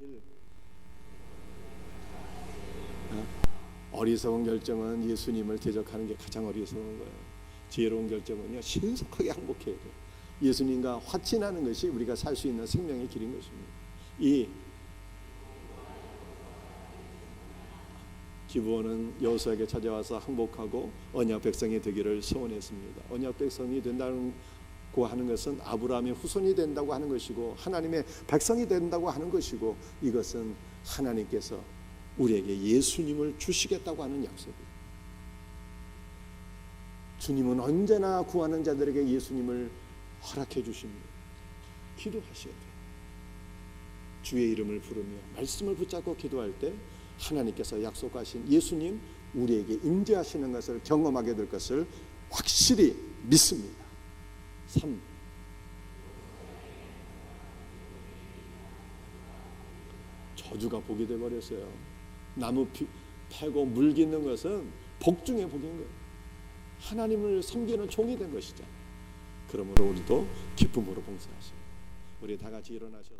일. 어? 어리석은 결정은 예수님을 대적하는 게 가장 어리석은 거예요. 지혜로운 결정은요 신속하게 항복해야 돼요. 예수님과 화친하는 것이 우리가 살 수 있는 생명의 길인 것입니다. 이 기부원은 여호수아에게 찾아와서 항복하고 언약 백성이 되기를 소원했습니다. 언약 백성이 된다는 고 하는 것은 아브라함의 후손이 된다고 하는 것이고 하나님의 백성이 된다고 하는 것이고 이것은 하나님께서 우리에게 예수님을 주시겠다고 하는 약속이에요. 주님은 언제나 구하는 자들에게 예수님을 허락해 주십니다. 기도하셔야 돼요. 주의 이름을 부르며 말씀을 붙잡고 기도할 때 하나님께서 약속하신 예수님 우리에게 임재하시는 것을 경험하게 될 것을 확실히 믿습니다. 3. 저주가 복이 돼 버렸어요. 나무 피, 패고 물 깃는 것은 복 중에 복인 거예요. 하나님을 섬기는 종이 된 것이잖아요. 그러므로 우리도 기쁨으로 봉사하시고 우리 다 같이 일어나셔서